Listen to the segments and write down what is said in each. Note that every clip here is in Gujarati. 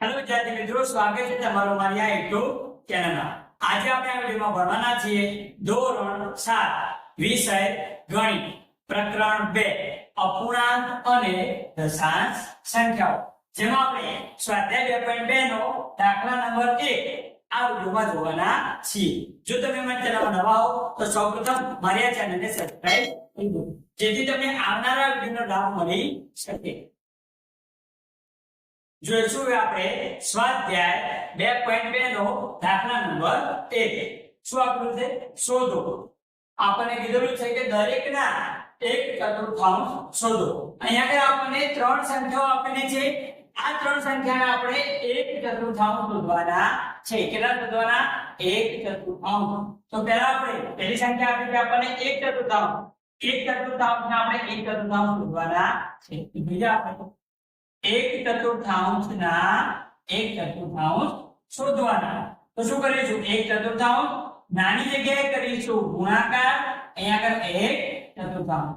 હેલો વિદ્યાર્થી મિત્રો, સ્વાગત છે તમારું મારી આ યુટ્યુબ ચેનલમાં આજે આપણે આ વિડીયોમાં ભણવાના છીએ ધોરણ 7 વિષય ગણિત, પ્રકરણ 2 અપૂર્ણાંક અને દશાંશ સંખ્યાઓ. જેમાં આપણે સ્વાધ્યાય બે પોઈન્ટ બે નો દાખલા નંબર 1 આ વિડીયોમાં જોવાના છીએ. જો તમે મારી ચેનલમાં નવા હો, તો સૌપ્રથમ મારી આ ચેનલને સબસ્ક્રાઇબ કરી દો. જેથી તમને આવનારા વિડીયોનો લાભ મળી શકે. જોઈશું આપણે સ્વાધ્યાય બે પોઈન્ટ બે નો દાખલા નંબર એક. શું આપ્યું છે? શોધો. આપણને કીધેલું છે કે દરેકના એક ચતુર્થાંશ શોધો. અહીંયા આગળ આપણને ત્રણ સંખ્યાઓ આપેલી છે. આ ત્રણ સંખ્યાને આપણે એક ચતુર્થાંશ શોધવાના છે. કેટલા શોધવાના? એક ચતુર્થાંશ. તો પહેલા આપણે પહેલી સંખ્યા આપી કે આપણને એક ચતુર્થાંશ. એક ચતુર્થાંશ આપણે એક ચતુર્થાંશ શોધવાના છે. બીજા આપણે એક ચતુર્થાંશના એક ચતુર્થાંશ શોધવાના તો શું કરીશું એક ચતુર્થાંશ નાની જગ્યાએ કરીશું ગુણાકાર અહીંયા આગળ એક ચતુર્થાંશ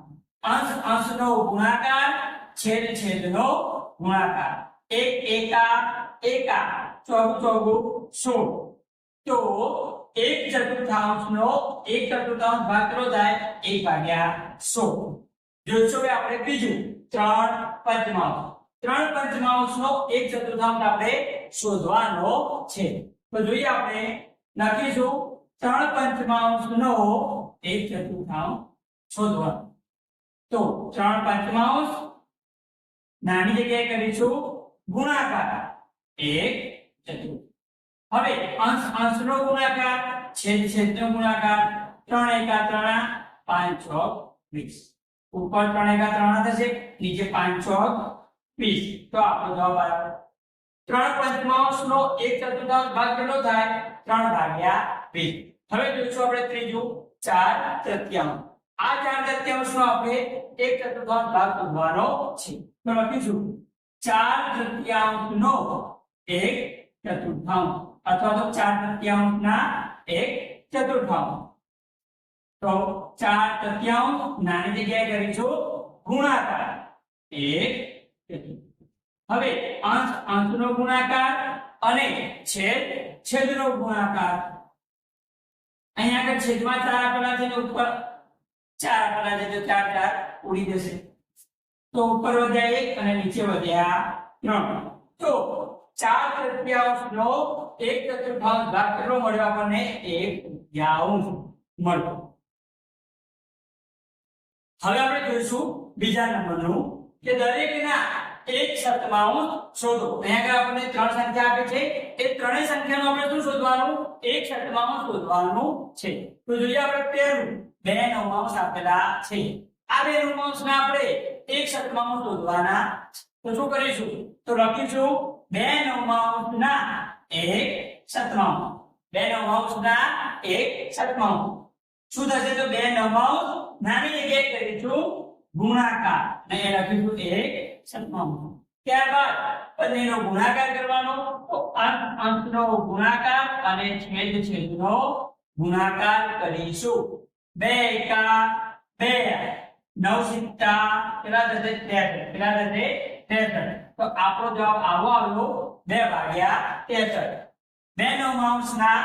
અંશ અંશનો ગુણાકાર છેદ છેદનો ગુણાકાર એક એકા એકા ચોગુ ચોગુ સોળ તો એક ચતુર્થાંશનો એક ચતુર્થાંશ ભાગ કેટલો થાય એક ભાગ્યા સોળ જોઈશું હવે આપણે બીજું ત્રણ પંચમાંશ ત્રણ પંચમાંશનો એક ચતુર્થાંશ આપણે શોધવાનો છે. તો જોઈએ આપણે લખીશું ત્રણ પંચમાંશનો એક ચતુર્થાંશ શોધવાનો. તો ત્રણ પંચમાંશ નાની જગ્યાએ કરીશું. ગુણાકાર, એક ચતુર્થ હવે અંશ, અંશનો ગુણાકાર, છેદ, છેદનો ગુણાકાર, ત્રણ એકા ત્રણા, પાંચ છ વીસ. ઉપર ત્રણ એકા ત્રણા થશે, નીચે પાંચ છ વીસ તો આપણો જવાબ આવ્યો. ત્રણ પંચમાંશ નો એક ચતુર્થાંશ ભાગ કેટલો થાય? ત્રણ ભાગ્યા વીસ. હવે જોઈશું આપણે ત્રીજું. ચાર તૃતીયાંશ. આ ચાર તૃતીયાંશ નો આપણે એક ચતુર્થાંશ ભાગ શોધવાનો છે. તો લખીશું. ચાર તૃતીયાંશ નો એક ચતુર્થાંશ. અથવા તો ચાર તૃતીયાંશ ના એક ચતુર્થાંશ. તો ચાર તૃતીયાંશ નાની જગ્યાએ કરીશું. ગુણાકાર. એક હવે અંશ, અંશનો ગુણાકાર અને છેદ, છેદનો ગુણાકાર. અહીંયા આગળ છેદમાં ચાર આપેલા છે ને ઉપર ચાર આપેલા છે તો ચાર ચાર ઉડી જશે. તો ઉપર વધ્યા એક અને નીચે વધ્યા ત્રણ. તો ચાર તૃતીયાંશનો એક ચતુર્થાંશ ભાગ કેટલો મળ્યો આપણને? એક તૃતીયાંશ મળ્યો. હવે આપણે જોઈશું બીજા નંબરનું કે દરેકના એક સપ્તમાંશ શોધો. અહીંયા આગળ આપણને ત્રણ સંખ્યા આપી છે. એ ત્રણેય સંખ્યાનો આપણે શું શોધવાનું? એક સપ્તમાંશ શોધવાનું છે. તો જોઈએ આપણે પહેલું. બે નવમાંશ આપેલા છે. આ બે નવમાંશને આપણે એક સપ્તમાંશ શોધવાના તો શું કરીશું? તો લખીશું. બે નવમાંશના એક સપ્તમાંશ બે નવમાંશના એક સપ્તમાંશ શું થશે? તો બે નવમાંશ નાની જગ્યાએ કરીશું. ગુણાકાર. અને એ લખીશું એક સપ્તમાઉન્સ ત્યારબાદ બંનેનો ગુણાકાર કરવાનો. તો અંશ અંશનો ગુણાકાર અને છેદ, છેદનો ગુણાકાર કરીશું. બે એકા બે. નવ સિત્તા. કેટલા થશે? ત્રેસઠ કેટલા થશે? ત્રેસઠ તો આપણો જવાબ આવો આવ્યો. બે ભાગ્યા ત્રેસઠ બે નવમાંશના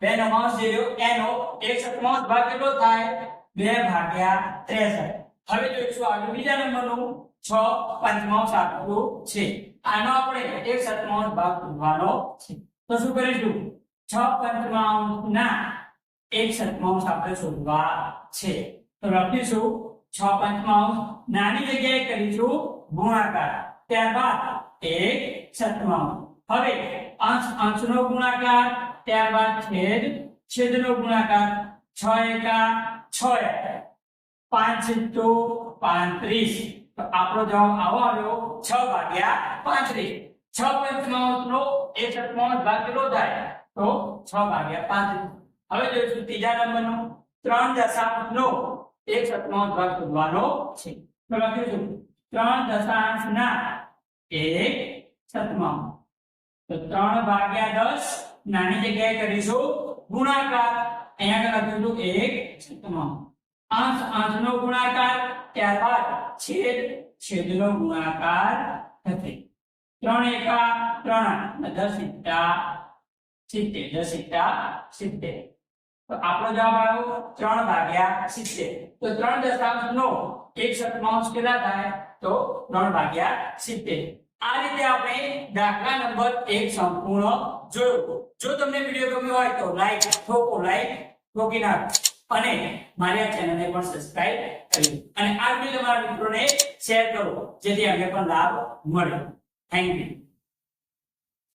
બે માઉસ જે એનો એક સપ્તમાંશ ભાગ કેટલો થાય? બે ભાગ્યા ત્રેસઠ. હવે જોઈશું આગળ. બીજા નંબરનું છ પંચમાંશ આપેલું છે. આનો આપણે એક સપ્તમાંશ ભાગ શોધવાનો છે. તો શું કરીશું? છ પંચમાંશના એક સપ્તમાંશ આપણે શોધવા છે. તો લખીશું. છ પંચમાંશ નાની જગ્યાએ કરીશું ગુણાકાર. ત્યારબાદ એક સપ્તમાંશ હવે અંશ, અંશનો ગુણાકાર, ત્યારબાદ છેદ, છેદનો ગુણાકાર. છ એકા છ. એકા પાંચ ઇન્ટુ પાંત્રીસ. તો આપણો જવાબ આવો આવ્યો છ ભાગ્યા પાંત્રીસ. છ પંચમાંશનો એક સપ્તમાંશ ભાગ કેટલો થાય તો છ ભાગ્યા પાંત્રીસ. હવે જોઈશું ત્રીજા નંબરનો. ત્રણ દશાંશનો એક સપ્તમાંશ ભાગ શોધવાનો છે. તો લખીશું ત્રણ દશાંશના એક સપ્તમાંશ તો ત્રણ ભાગ્યા દસ, નાની જગ્યાએ કરીશું ગુણાકાર. અહીંયા આગળ હતું એક સપ્તમાંશ આઠ નો ગુણાકાર, ત્યારબાદ છેદ નો ગુણાકાર થશે. ત્રણ એકા ત્રણ દસ સિત્તેર દસ એકા સિત્તેર. તો આપણો જવાબ આવ્યો ત્રણ ભાગ્યા સિત્તેર. તો ત્રણ દશાંશ નો એક સત્માંશ કેટલા થાય? તો ત્રણ ભાગ્યા સિત્તેર. આ રીતે આપણે દાખલા નંબર એક સંપૂર્ણ જોયો. જો તમને વીડિયો ગમ્યો હોય તો લાઈક ઠોકો લાઈક ઠોકી નાખો. અને મારી આ ચેનલને પણ સબસ્ક્રાઇબ કરી અને આ વિડિયો મારા મિત્રોને શેર કરો, જેથી અમને પણ લાભ મળે. Thank you